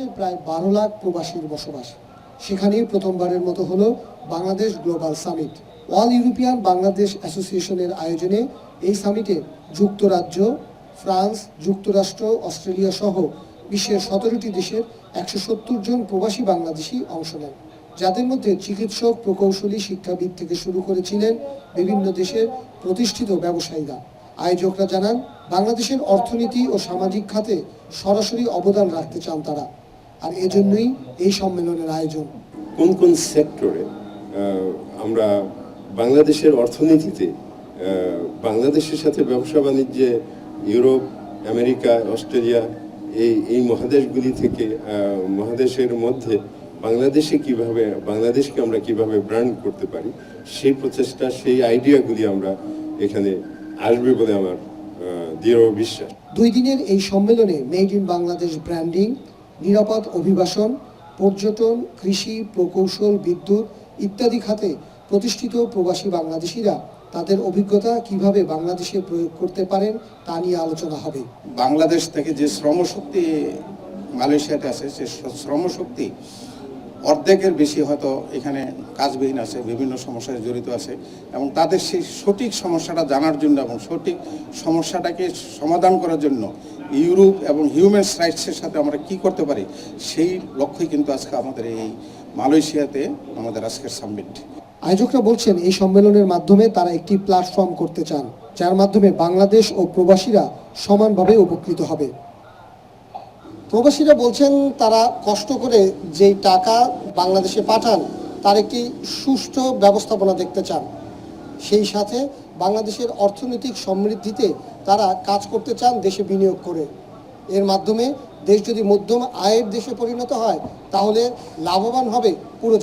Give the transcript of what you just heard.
বাংলাদেশে প্রায় বারো লাখ প্রবাসীর বসবাস। সেখানেই প্রথমবারের মতো হলো Bangladesh global summit. All European Bangladesh অ্যাসোসিয়েশনের আয়োজনে এই সামিটে যুক্তরাজ্য, ফ্রান্স, যুক্তরাষ্ট্র, অস্ট্রেলিয়া সহ বিশ্বের সতেরোটি দেশের একশো সত্তর জন প্রবাসী বাংলাদেশি অংশ নেন। যাদের মধ্যে চিকিৎসক, প্রকৌশলী, শিক্ষাবিদ থেকে শুরু করেছিলেন বিভিন্ন দেশের প্রতিষ্ঠিত ব্যবসায়ীরা। আয়োজকরা জানান, বাংলাদেশের অর্থনীতি ও সামাজিক খাতে সরাসরি অবদান রাখতে চান তারা। আর এজন্যই এই সম্মেলনের আয়োজন। কোন কোন সেক্টরে আমরা বাংলাদেশের অর্থনীতিতে বাংলাদেশের সাথে ব্যবসা বাণিজ্যে ইউরোপ আমেরিকা অস্ট্রেলিয়া এই এই মহাদেশগুলি থেকে মহাদেশের মধ্যে বাংলাদেশে কীভাবে বাংলাদেশকে আমরা কীভাবে ব্র্যান্ড করতে পারি সেই প্রচেষ্টা সেই আইডিয়াগুলি আমরা এখানে আসবে বলে আমার দৃঢ় বিশ্বাস। দুই দিনের এই সম্মেলনে মেড ইন বাংলাদেশ ব্র্যান্ডিং নিরাপদ অভিবাসন, পর্যটন, কৃষি, প্রকৌশল, বিদ্যুৎ ইত্যাদি খাতে প্রতিষ্ঠিত প্রবাসী বাংলাদেশিরা তাদের অভিজ্ঞতা কীভাবে বাংলাদেশে প্রয়োগ করতে পারেন তা নিয়ে আলোচনা হবে। বাংলাদেশ থেকে যে শ্রমশক্তি মালয়েশিয়াতে আছে, সে শ্রমশক্তি অর্ধেকের বেশি হয়তো এখানে কাজবিহীন আছে, বিভিন্ন সমস্যায় জড়িত আছে এবং তাদের সেই সঠিক সমস্যাটা জানার জন্য এবং সঠিক সমস্যাটাকে সমাধান করার জন্য ইউরোপ এবং হিউম্যান রাইটসের সাথে আমরা কি করতে পারি, সেই লক্ষ্যই কিন্তু আজকে আমাদের এই মালয়েশিয়াতে আমাদের আজকের সাবমিট আয়োজকরা বলছেন, এই সম্মেলনের মাধ্যমে তারা একটি প্ল্যাটফর্ম করতে চান, যার মাধ্যমে বাংলাদেশ ও প্রবাসীরা সমানভাবে উপকৃত হবে। প্রবাসীরা বলছেন, তারা কষ্ট করে যেই টাকা বাংলাদেশে পাঠান, তার একটি সুষ্ঠু ব্যবস্থাপনা দেখতে চান। সেই সাথে বাংলাদেশের অর্থনৈতিক সমৃদ্ধিতে তারা কাজ করতে চান দেশে বিনিয়োগ করে। এর মাধ্যমে দেশ যদি মধ্যম আয়ের দেশে পরিণত হয়, তাহলে লাভবান হবে পুরো